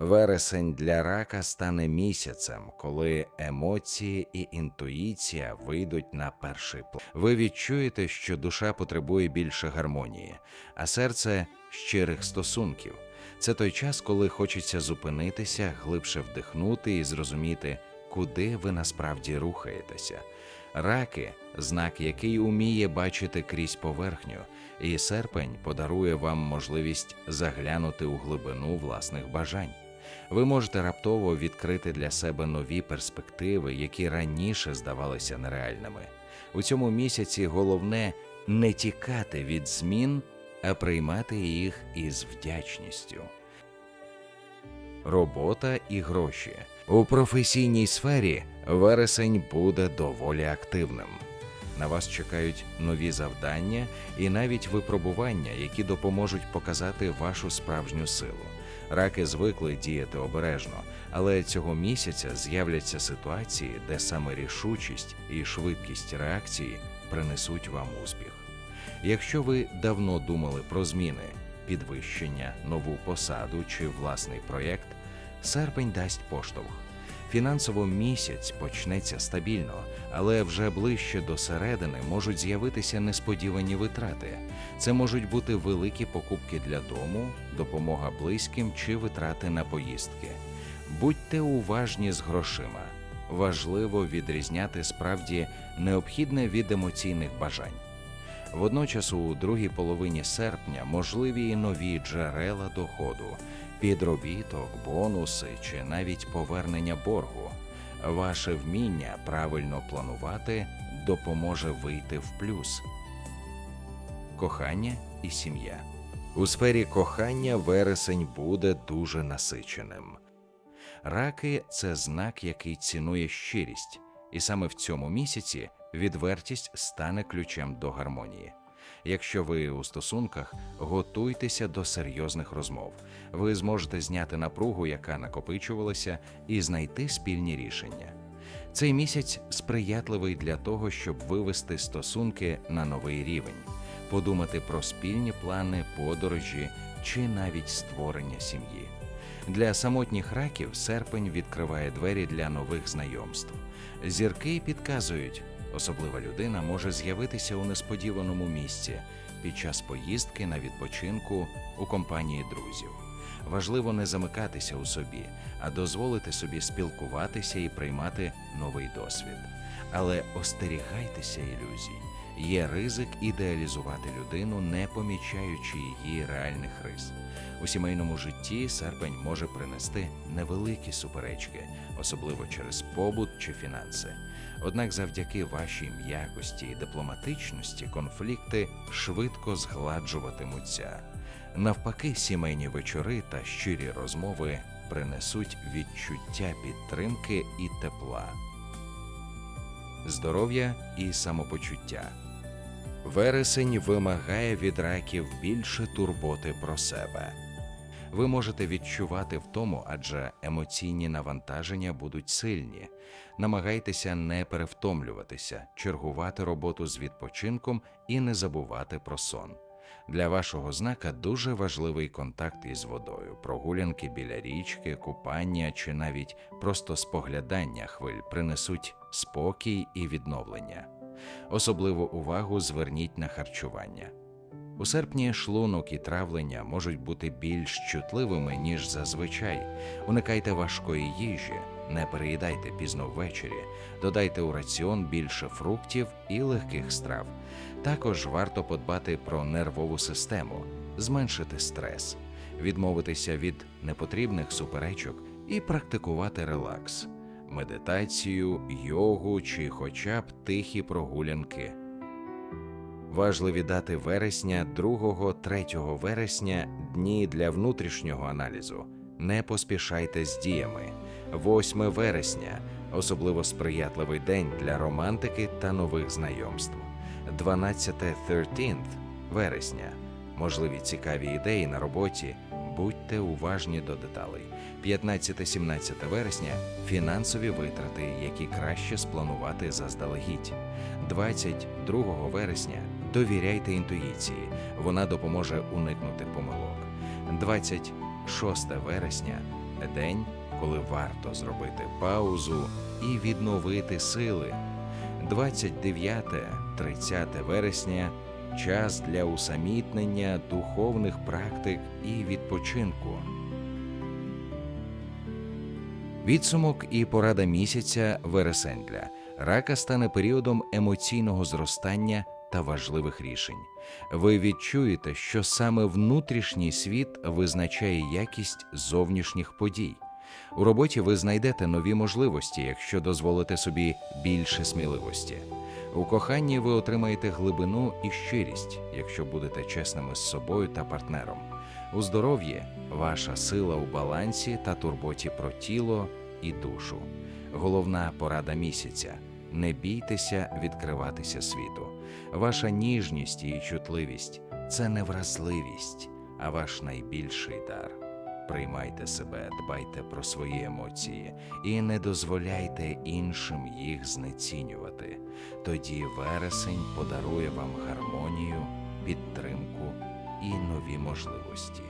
Вересень для рака стане місяцем, коли емоції і інтуїція вийдуть на перший план. Ви відчуєте, що душа потребує більше гармонії, а серце щирих стосунків. Це той час, коли хочеться зупинитися, глибше вдихнути і зрозуміти, куди ви насправді рухаєтеся. Раки знак, який уміє бачити крізь поверхню, і серпень подарує вам можливість заглянути у глибину власних бажань. Ви можете раптово відкрити для себе нові перспективи, які раніше здавалися нереальними. У цьому місяці головне не тікати від змін, а приймати їх із вдячністю. Робота і гроші у професійній сфері вересень буде доволі активним. На вас чекають нові завдання і навіть випробування, які допоможуть показати вашу справжню силу. Раки звикли діяти обережно, але цього місяця з'являться ситуації, де саме рішучість і швидкість реакції принесуть вам успіх. Якщо ви давно думали про зміни, підвищення, нову посаду чи власний проєкт, серпень дасть поштовх. Фінансово місяць почнеться стабільно, але вже ближче до середини можуть з'явитися несподівані витрати. Це можуть бути великі покупки для дому, допомога близьким чи витрати на поїздки. Будьте уважні з грошима. Важливо відрізняти справді необхідне від емоційних бажань. Водночас, у другій половині серпня можливі і нові джерела доходу, підробіток, бонуси чи навіть повернення боргу. Ваше вміння правильно планувати допоможе вийти в плюс. Кохання і сім'я. У сфері кохання вересень буде дуже насиченим. Раки це знак, який цінує щирість, і саме в цьому місяці відвертість стане ключем до гармонії. Якщо ви у стосунках, готуйтеся до серйозних розмов. Ви зможете зняти напругу, яка накопичувалася, і знайти спільні рішення. Цей місяць сприятливий для того, щоб вивести стосунки на новий рівень, подумати про спільні плани, подорожі чи навіть створення сім'ї. Для самотніх раків серпень відкриває двері для нових знайомств. Зірки підказують, особлива людина може з'явитися у несподіваному місці під час поїздки на відпочинку у компанії друзів. Важливо не замикатися у собі, а дозволити собі спілкуватися і приймати новий досвід. Але остерігайтеся ілюзій. Є ризик ідеалізувати людину, не помічаючи її реальних рис. У сімейному житті серпень може принести невеликі суперечки, особливо через побут чи фінанси. Однак завдяки вашій м'якості і дипломатичності конфлікти швидко згладжуватимуться. Навпаки, сімейні вечори та щирі розмови принесуть відчуття підтримки і тепла, здоров'я і самопочуття. Вересень вимагає від раків більше турботи про себе. Ви можете відчувати втому, адже емоційні навантаження будуть сильні. Намагайтеся не перевтомлюватися, чергувати роботу з відпочинком і не забувати про сон. Для вашого знака дуже важливий контакт із водою, прогулянки біля річки, купання чи навіть просто споглядання хвиль принесуть спокій і відновлення. Особливу увагу зверніть на харчування. У серпні шлунок і травлення можуть бути більш чутливими, ніж зазвичай. Уникайте важкої їжі, не переїдайте пізно ввечері, додайте у раціон більше фруктів і легких страв. Також варто подбати про нервову систему, зменшити стрес, відмовитися від непотрібних суперечок і практикувати релакс, медитацію, йогу чи хоча б тихі прогулянки. Важливі дати вересня 2-3 вересня дні для внутрішнього аналізу. Не поспішайте з діями. 8 вересня особливо сприятливий день для романтики та нових знайомств. 12-13 вересня можливі цікаві ідеї на роботі. Будьте уважні до деталей. 15-17 вересня фінансові витрати, які краще спланувати заздалегідь. 22 вересня довіряйте інтуїції, вона допоможе уникнути помилок. 26 вересня день, коли варто зробити паузу і відновити сили. 29-30 вересня час для усамітнення духовних практик і відпочинку. Підсумок і порада місяця вересень для рака стане періодом емоційного зростання та важливих рішень. Ви відчуєте, що саме внутрішній світ визначає якість зовнішніх подій. У роботі ви знайдете нові можливості, якщо дозволите собі більше сміливості. У коханні ви отримаєте глибину і щирість, якщо будете чесними з собою та партнером. У здоров'ї ваша сила у балансі та турботі про тіло і душу. Головна порада місяця не бійтеся відкриватися світу. Ваша ніжність і чутливість це не вразливість, а ваш найбільший дар. Приймайте себе, дбайте про свої емоції і не дозволяйте іншим їх знецінювати. Тоді вересень подарує вам гармонію, підтримку і нові можливості.